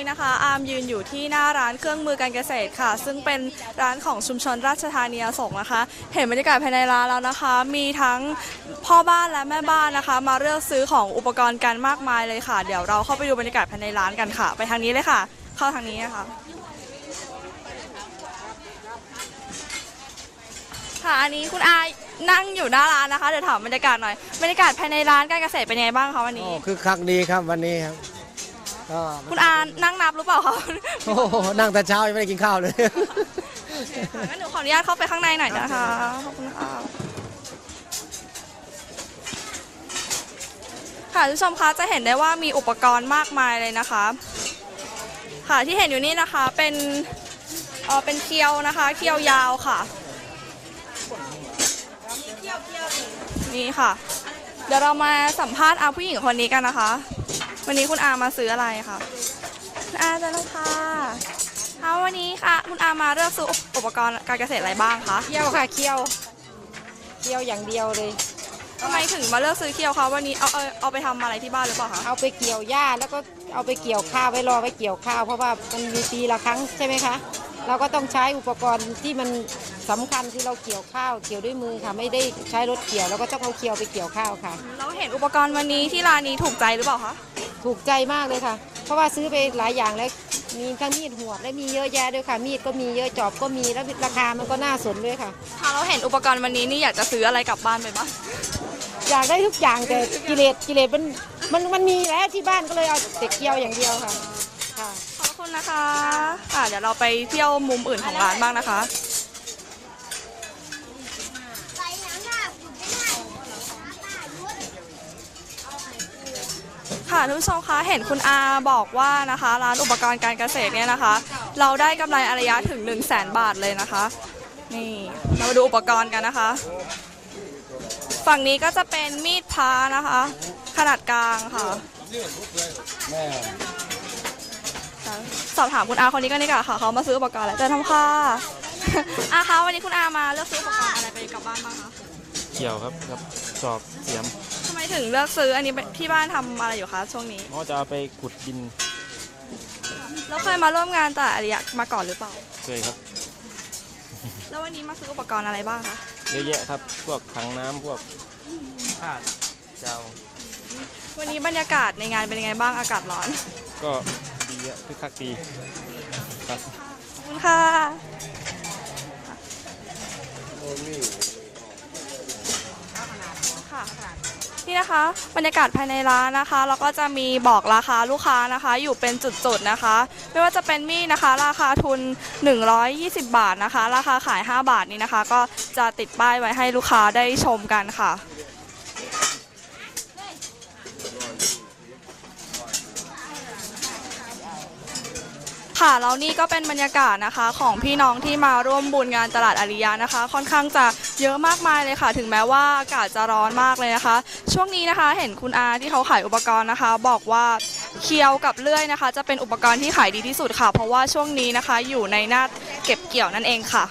ี้นะคะอาร์มยืนอยู่ที่หน้าร้านเครื่องมือการเกษตรค่ะ ซึ่งเป็นร้านของชุมชนราชธานีอโศกนะคะ เห็นบรรยากาศภายในร้านแล้วนะคะ มีทั้งพ่อบ้านและแม่บ้านนะคะ มาเลือกซื้อของอุปกรณ์กันมากมายเลยค่ะ เดี๋ยวเราเข้าไปดูบรรยากาศภายในร้านกันค่ะ ไปทางนี้เลยค่ะ เข้าทางนี้นะคะค่ะอันนี้คุณอานั่งอยู่หน้าร้านนะคะเดี๋ยวถามบรรยากาศหน่อยบรรยากาศภายในร้านการเกษตรเป็นยังไงบ้างคะวันโอ้นี้คือคักดีครับวันนี้ครับ คุณอานั่งนับหรือเปล่าคะโอ้โหนั่งแต่เช้ายังไม่ได้กินข้าวเลยค่ะงั้นหนูขออนุญาตเข้าไปข้างในหน่อยนะคะขอบคุณค่ะค่ะทุกผู้ชมคะจะเห็นได้ว่ามีอุปกรณ์มากมายเลยนะคะ ค่ะที่เห็นอยู่นี่นะคะเป็นเออเป็นเคียวนะคะเคียวยาวค่ะนี่ค่ะ เดี๋ยวเรามาสัมภาษณ์อาผู้หญิงคนนี้กันนะคะ วันนี้คุณอามาซื้ออะไรคะคุณอาจะแล้วค่ะเอาวันนี้ค่ะ คุณอามาเลือกซื้ออุปกรณ์การเกษตรอะไรบ้างคะเคี่ยวค่ะเคี่ยวเคี่ยวอย่างเดียวเลยทำไมถึงมาเลือกซื้อเคียวคะวันนี้เอาเอาเอาไปทำอะไรที่บ้านหรือเปล่าคะเอาไปเกี่ยวหญ้าแล้วก็เอาไปเกี่ยวข้าวไว้รอไว้เกี่ยวข้าว เพราะว่ามันมีปีละครั้งใช่ไหมคะเราก็ต้องใช้อุปกรณ์ที่มันสำคัญที่เราเกี่ยวข้าวเกี่ยวด้วยมือค่ะ ไม่ได้ใช้รถเกี่ยวเราก็ต้องเอาเกี่ยวไปเกี่ยวข้าวค่ะ เราเห็นอุปกรณ์วันนี้ที่ร้านนี้ถูกใจหรือเปล่าคะ ถูกใจมากเลยค่ะ เพราะว่าซื้อไปหลายอย่างแล้วมีทั้งมีดหัวดและมีเยอะแยะด้วยค่ะ มีดก็มีเยอะจอบก็มีแล้วราคามันก็น่าสนด้วยค่ะถ้าเราเห็นอุปกรณ์วันนี้นี่อยากจะซื้ออะไรกลับบ้านไปบ้างอยากได้ทุกอย่างแต่กิเลสกิเลสมันมันมันมีแล้วที่บ้านก็เลยเอาแต่เกี่ยวอย่างเดียวค่ะค่ะ ขอบคุณนะคะอะเดี๋ยวเราไปเที่ยวมุมอื่นของร้านบ้างนะคะ ค่ะทุกผู้ชมคะเห็นคุณอาบอกว่านะคะร้านอุปกรณ์การเกษตรเนี่ยนะคะ เราได้กำไรอระยะถึง 1 0 0 0 0แสนบาทเลยนะคะ นี่เรามาดูอุปกรณ์กันนะคะ ฝั่งนี้ก็จะเป็นมีดพระนะคะ ขนาดกลางค่ะสอบถามคุณอาคนนี้กันดีกว่ค่ะเขามาซื้ออุปกรณ์อะไรเจะทำค่ะอาคะวันนี้คุณอามาเลือกซื้ออุปกรณ์อะไรไปกลับบ้านบ้างคะเกี่ยวครับกับจอบเสียม ถึงเลือกซื้ออันนี้ไปที่บ้านทำอะไรอยู่คะช่วงนี้เพราะจะเอาไปขุดดินแล้วเคยมาร่วมงานแต่อริยะมาก่อนหรือเปล่า เคยครับแล้ววันนี้มาซื้ออุปกรณ์อะไรบ้างคะ เยอะแยะครับ พวกถังน้ำพวกผ้าเจ้าวันนี้บรรยากาศในงานเป็นยังไงบ้างอากาศร้อน ก็ดีอะคึกคักดีครับ ขอบคุณค่ะค่ะ นะคะ บรรยากาศภายในร้านนะคะแล้วก็จะมีบอกราคาลูกค้านะคะ อยู่เป็นจุดๆนะคะ ไม่ว่าจะเป็นมีดนะคะ ราคาทุน 120 บาทนะคะ ราคาขาย 5 บาทนี้นะคะ ก็จะติดป้ายไว้ให้ลูกค้าได้ชมกันค่ะ ค่ะแล้วนี่ก็เป็นบรรยากาศนะคะของพี่น้องที่มาร่วมบุญงานตลาดอาริยานะคะ ค่อนข้างจะเยอะมากมายเลยค่ะ ถึงแม้ว่าอากาศจะร้อนมากเลยนะคะ ช่วงนี้นะคะเห็นคุณอาที่เขาขายอุปกรณ์นะคะ บอกว่าเคียวกับเลื่อยนะคะ จะเป็นอุปกรณ์ที่ขายดีที่สุดค่ะ เพราะว่าช่วงนี้นะคะอยู่ในหน้าเก็บเกี่ยวนั่นเองค่ะ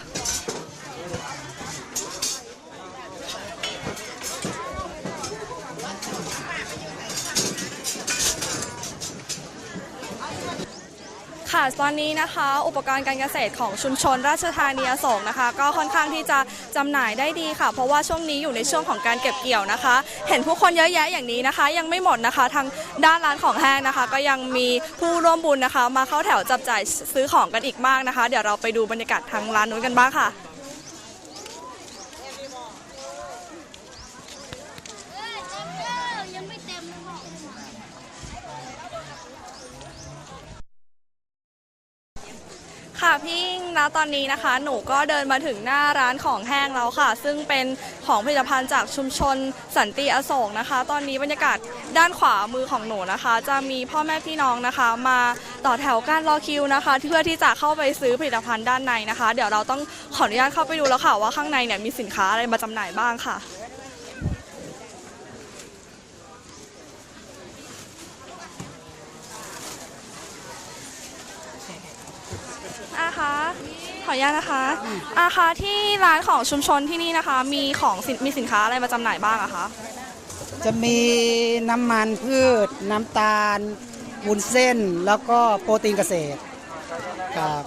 ค่ะตอนนี้นะคะ อุปกรณ์การเกษตรของชุมชนราชธานีอโศกนะคะ ก็ค่อนข้างที่จะจำหน่ายได้ดีค่ะ เพราะว่าช่วงนี้อยู่ในช่วงของการเก็บเกี่ยวนะคะ เห็นผู้คนเยอะแยะอย่างนี้นะคะ ยังไม่หมดนะคะทางด้านร้านของแห้งนะคะ ก็ยังมีผู้ร่วมบุญนะคะ มาเข้าแถวจับจ่ายซื้อของกันอีกมากนะคะ เดี๋ยวเราไปดูบรรยากาศทางร้านนู้นกันบ้างค่ะ ยังไม่เต็มเลยบอก ค่ะพี่ยิ่งนะตอนนี้นะคะ หนูก็เดินมาถึงหน้าร้านของแห้งแล้วค่ะ ซึ่งเป็นของผลิตภัณฑ์จากชุมชนสันติอโศกนะคะ ตอนนี้บรรยากาศด้านขวามือของหนูนะคะ จะมีพ่อแม่พี่น้องนะคะ มาต่อแถวการรอคิวนะคะเพื่อที่จะเข้าไปซื้อผลิตภัณฑ์ด้านในนะคะ เดี๋ยวเราต้องขออนุญาตเข้าไปดูแล้วค่ะว่าข้างในเนี่ยมีสินค้าอะไรมาจำหน่ายบ้างค่ะ อาคะข ออนุญาตนะคะอาคะที่ร้านของชุมชนที่นี่นะคะ มีของสินมีสินค้าอะไรมาจำหน่ายบ้างอะคะจะมีน้ำมันพืช น้ำตาลวุ้นเส้น แล้วก็โปรตีนเกษตรครับ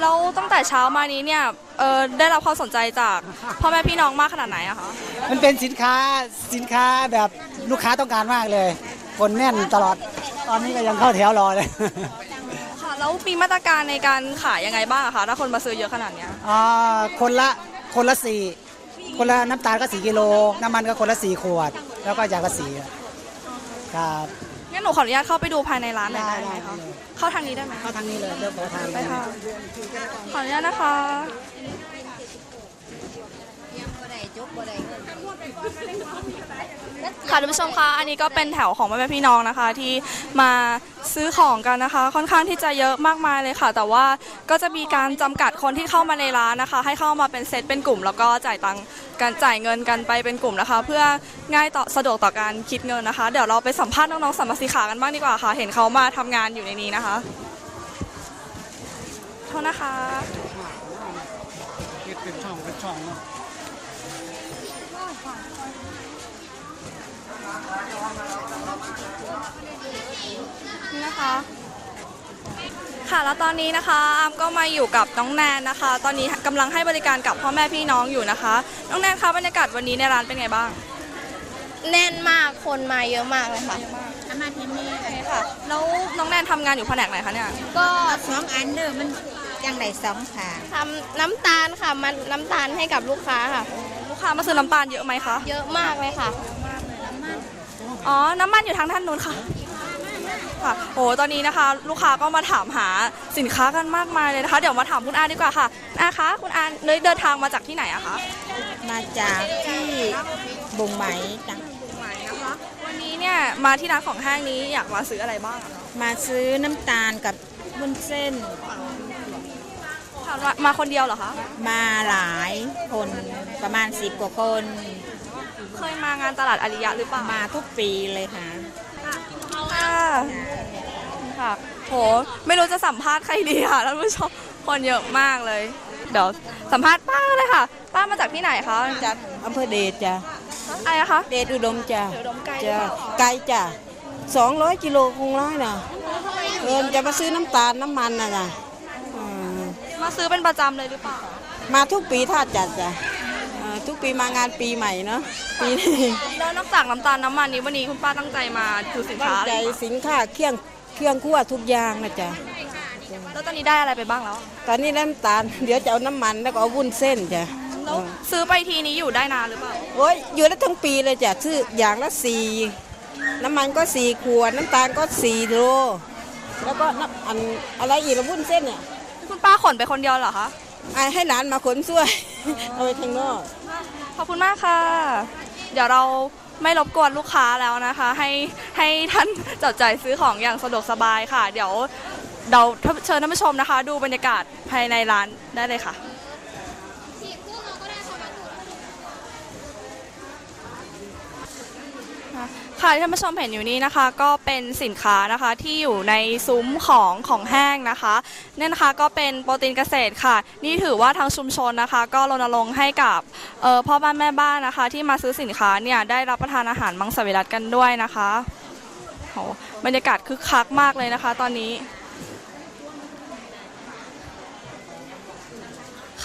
แล้วตั้งแต่เช้ามานี้เนี่ยเออได้รับความสนใจจากพ่อแม่พี่น้องมากขนาดไหนอะคะมันเป็นสินค้าสินค้าแบบลูกค้าต้องการมากเลย คนแน่นตลอดตอนนี้ก็ยังเข้าแถวรอเลยค่ะแล้ว มีมาตรการในการขายยังไงบ้างอะคะถ้าคนมาซื้อเยอะขนาดเนี้ยอ่าคนละคนละสี่คนละน้ำตาลก็สี่กิโล น้ำมันก็คนละสี่ขวด แล้วก็ยางก็สี่ครับงั้นหนูขออนุญาตเข้าไปดูภายในร้านหน่อยได้ไหมได้คะได้เข้าทางนี้ได้ไหมเข้าทางนี้เลยเลือกขอทางไปค่ะขออนุญาตนะคะ ค่ะท่านผู้ชมคะอันนี้ก็เป็นแถวของแม่แม่พี่น้องนะคะ ที่มาซื้อของกันนะคะ ค่อนข้างที่จะเยอะมากมายเลยค่ะ แต่ว่าก็จะมีการจำกัดคนที่เข้ามาในร้านนะคะ ให้เข้ามาเป็นเซตเป็นกลุ่ม แล้วก็จ่ายตังค์การจ่ายเงินกันไปเป็นกลุ่มนะคะ เพื่อง่ายต่อสะดวกต่อการคิดเงินนะคะ เดี๋ยวเราไปสัมภาษณ์น้องๆสัมมาสีขากันบ้างดีกว่าค่ะ เห็นเขามาทำงานอยู่ในนี้นะคะโทษนะคะเป็นช่องเป็นช่องเนาะ นี่นะคะ ค่ะแล้วตอนนี้นะคะอามก็มาอยู่กับน้องแนนนะคะ ตอนนี้กำลังให้บริการกับพ่อแม่พี่น้องอยู่นะคะ น้องแนนคะบรรยากาศวันนี้ในร้านเป็นไงบ้างแน่นมากคนมาเยอะมากเลยค่ะโอเคค่ะแล้วน้องแนนทำงานอยู่แผนกไหนคะเนี่ยก็สองอันเด้อมันจังไดสองขาทำน้ำตาลค่ะมันน้ำตาลให้กับลูกค้าค่ะ ลูกค้ามาซื้อน้ำตาลเยอะไหมคะเยอะมากเลยค่ะ อ๋อ น้ำมันอยู่ทางด้านนู้นค่ะ ค่ะ โอ้ตอนนี้นะคะ ลูกค้าก็มาถามหาสินค้ากันมากมายเลยนะคะ เดี๋ยวมาถามคุณอาดีกว่าค่ะอาคะ คุณอาเดินทางมาจากที่ไหนอะคะ มาจากที่บุงไหมจังไหนนะคะ วันนี้เนี่ยมาที่ร้านของห้างนี้อยากมาซื้ออะไรบ้างอะคะมาซื้อน้ำตาลกับวุ้นเส้น ค่ะมามาคนเดียวเหรอคะ มาหลายคนประมาณสิบกว่าคน เคยมางานตลาดอาริยะหรือเปล่ามาทุกปีเลยค่ะ ค่ะค่ะโหไม่รู้จะสัมภาษณ์ใครดีค่ะท่านผู้ชมคนเยอะมากเลย เดี๋ยวสัมภาษณ์ป้าเลยค่ะ ป้ามาจากที่ไหนคะจากอำเภอเดชจ้ะอะไรนะคะ เดชอุดมจ้ะเดี๋ยวดมไก่จ้ะไกลจ้ะสองร้อยกิโลคงร้อยนะเออจะมาซื้อน้ำตาลน้ำมันนะจ้ะอืมมาซื้อเป็นประจำเลยหรือเปล่า มาทุกปีถ้าจัดจ้ะเออ ทุกปีมางานปีใหม่เนาะปีนี้แล้วนอกจากน้ำตาลน้ำมันนี้วันนี้คุณป้าตั้งใจมาดูสินตั้ค้างใจสินค้าเครื่องเครื่องคั่วทุกอย่างนะจ๊ะแล้วตอนนี้ได้อะไรไปบ้างแล้วตอนนี้น้ำตาล เดี๋ยวจะเอาน้ำมันแล้วก็เอาวุ้นเส้นจ้ะแล้วซื้อไปทีนี้อยู่ได้นานหรือเปล่าโอ้ยอยู่ได้ทั้งปีเลยจ้ะซื้ออย่างละสี่น้ำมันก็สี่ขวดน้ำตาลก็สี่โลแล้วก็น้ำอันอะไรอีกละวุ้นเส้นเนี่ยคุณป้าขนไปคนเดียวเหรอคะไอ้ให้หลานมาขนช่วย เอาไปข้างนอกข อบคุณมากค่ะ เดี๋ยวเราไม่รบกวนลูกค้าแล้วนะคะ ให้ให้ท่านจับจ่ายซื้อของอย่างสะดวกสบายค่ะ เดี๋ยวเราเชิญท่านผู้ชมนะคะ ดูบรรยากาศภายในร้านได้เลยค่ะ ค่ะที่ท่านผู้ชมเห็นอยู่นี้นะคะก็เป็นสินค้านะคะที่อยู่ในซุ้มของของแห้งนะคะเนี่ยนะคะก็เป็นโปรตีนเกษตรค่ะ นี่ถือว่าทางชุมชนนะคะ ก็รณรงค์ให้กับอ่อพ่อบ้านแม่บ้านนะคะ ที่มาซื้อสินค้าเนี่ยได้รับประทานอาหารมังสวิรัตกันด้วยนะคะโหบรรยากาศคึกคักมากเลยนะคะ ตอนนี้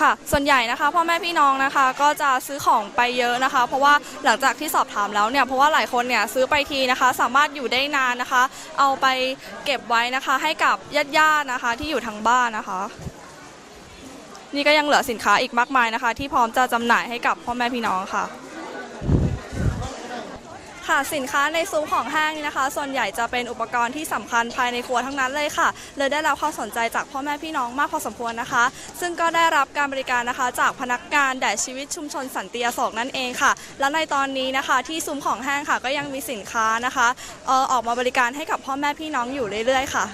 ค่ะ ส่วนใหญ่นะคะพ่อแม่พี่น้องนะคะก็จะซื้อของไปเยอะนะคะ เพราะว่าหลังจากที่สอบถามแล้วเนี่ยเพราะว่าหลายคนเนี่ยซื้อไปทีนะคะ สามารถอยู่ได้นานนะคะ เอาไปเก็บไว้นะคะ ให้กับญาติๆนะคะที่อยู่ทางบ้านนะคะ นี่ก็ยังเหลือสินค้าอีกมากมายนะคะ ที่พร้อมจะจำหน่ายให้กับพ่อแม่พี่น้องค่ะ ค่ะสินค้าในซุ้มของห้างนี่นะคะ ส่วนใหญ่จะเป็นอุปกรณ์ที่สำคัญภายในครัวทั้งนั้นเลยค่ะ เลยได้รับความสนใจจากพ่อแม่พี่น้องมากพอสมควรนะคะ ซึ่งก็ได้รับการบริการนะคะ จากพนักงานแด่ชีวิตชุมชนสันติอโศกนั่นเองค่ะ และในตอนนี้นะคะที่ซุ้มของห้างค่ะก็ยังมีสินค้านะคะออออกมาบริการให้กับพ่อแม่พี่น้องอยู่เรื่อยๆค่ะ